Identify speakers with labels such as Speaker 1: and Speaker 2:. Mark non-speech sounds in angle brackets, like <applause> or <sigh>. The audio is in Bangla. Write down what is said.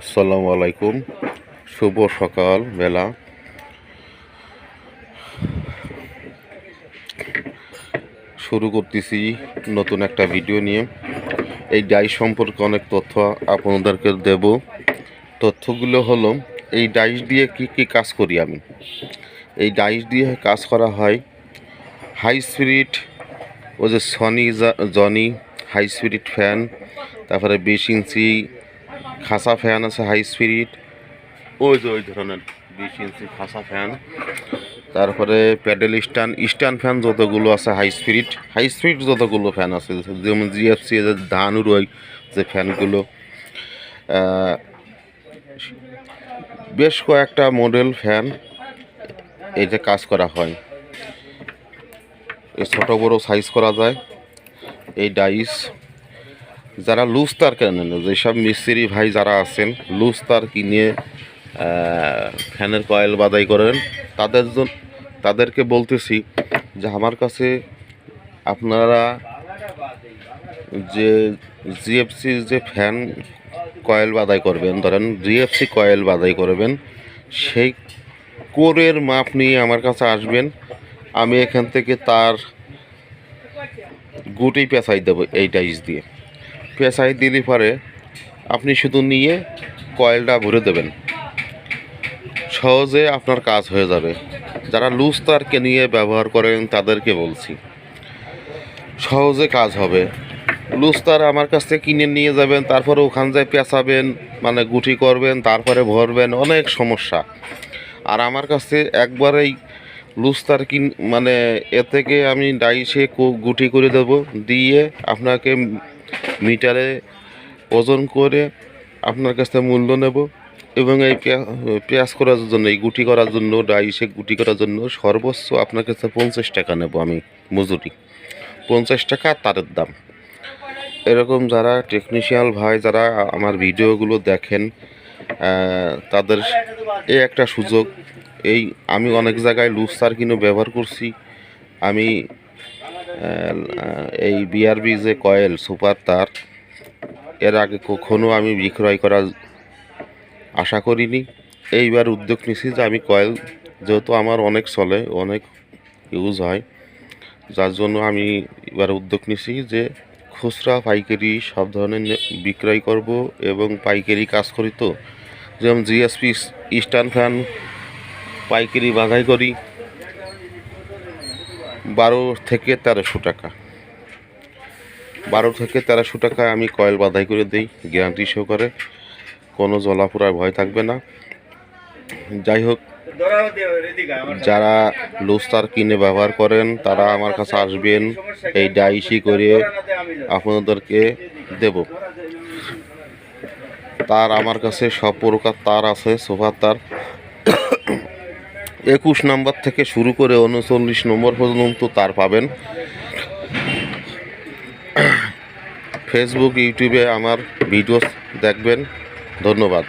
Speaker 1: আসসালামু আলাইকুম। শুভ সকাল, বেলা। শুরু করতেছি নতুন একটা ভিডিও নিয়ে। এই ডাই সম্পর্কে অনেক তথ্য আপনাদেরকে দেব। তথ্যগুলো হলো, এই ডাইস দিয়ে কি কি কাজ করি আমি? এই ডাইস দিয়ে কাজ করা হয়, হাই স্পিরিট ও যে Sony Johnny, high spirit fan, তারপরে বিশ ইঞ্চি খাসা ফ্যান আছে হাই স্পিরিট ওই যে, ওই ধরনের বিশ ইঞ্চি খাসা ফ্যান। তারপরে প্যাডেল স্ট্যান্ড স্ট্যান্ড ফ্যান যতগুলো আছে হাই স্পিরিট হাই স্পিরিট যতগুলো ফ্যান আছে, যেমন জিএফসি ধান রই যে ফ্যানগুলো। বেশ কয়েকটা মডেল ফ্যান এটা কাজ করা হয়। এই ছোটো বড়ো সাইজ করা যায়। এই ডাইস যারা লুজ তার কেনেন যেসব মিস্ত্রি ভাই যারা আছেন লুজ তার কিনে ফ্যানের কয়েল বাদাই করেন, তাদের জন্য তাদেরকে বলতেছি যে আমার কাছে আপনারা যে জিএফসি যে ফ্যান কয়েল বাদাই করবেন, ধরেন জিএফসি কয়েল বাদাই করবেন, সেই কোরের মাপ নিয়ে আমার কাছে আসবেন, আমি এখান থেকে তার গুটি পেঁচাই দেবো এই টাইস দিয়ে। পেঁচাই দিলে পরে আপনি শুধু নিয়ে কয়েলটা ভরে দেবেন। সহজে আপনার কাজ হয়ে যাবে। যারা লুজ তারকে নিয়ে ব্যবহার করেন, তাদেরকে বলছি, সহজে কাজ হবে। লুজ তার আমার কাছ থেকে কিনে নিয়ে যাবেন, তারপরে ওখান যায় পেঁচাবেন মানে গুটি করবেন, তারপরে ভরবেন, অনেক সমস্যা। আর আমার কাছে একবারেই লুজ তার কিন মানে এ থেকে আমি ডাইসে গুটি করে দেব, দিয়ে আপনাকে মিটারে ওজন করে আপনার কাছ মূল্য নেব এবং এই পেঁয়া- পেঁয়াজ করার জন্য, এই গুটি করার জন্য ডাইসে গুটি করার জন্য সর্বোচ্চ আপনার কাছে পঞ্চাশ টাকা নেব আমি মজুরি। পঞ্চাশ টাকা তারের দাম। এরকম যারা টেকনিশিয়াল ভাই, যারা আমার ভিডিওগুলো দেখেন তাদের এই একটা সুযোগ। এই আমি অনেক জায়গায় লুজ তার কিনে ব্যবহার করছি। আমি এই বিআরবি যে কয়েল সুপার তার, এর আগে কখনো আমি বিক্রয় করার আশা করিনি। এইবার উদ্যোগ নিছি যে আমি কয়েল যেহেতু আমার অনেক চলে, অনেক ইউজ হয়, যার জন্য আমি এবার উদ্যোগ নিছি যে খুচরা, পাইকারি সব ধরনের বিক্রয় করব এবং পাইকারি কাজ করি তো। যেমন জিএসপি ইস্টার্ন ফ্যান পাইকারি বাধাই করি। বারো থেকে তেরোশো টাকা। বারো থেকে তেরোশো টাকায় আমি কয়েল বাধাই করে দিই, গ্যারান্টি সহকারে। কোনো জলাপোড়ার ভয় থাকবে না। যাই হোক, যারা লুস্তার কিনে ব্যবহার করেন, তারা আমার কাছে আসবেন। এই ডাইসি করে আপনাদেরকে দেব। তার আমার কাছে সব প্রকার তার আছে, সোফার তার। একুশ নাম্বার থেকে শুরু করে উনচল্লিশ নম্বর পর্যন্ত তার পাবেন। <clears throat> ফেসবুক ইউটিউবে আমার ভিডিও দেখবেন। ধন্যবাদ।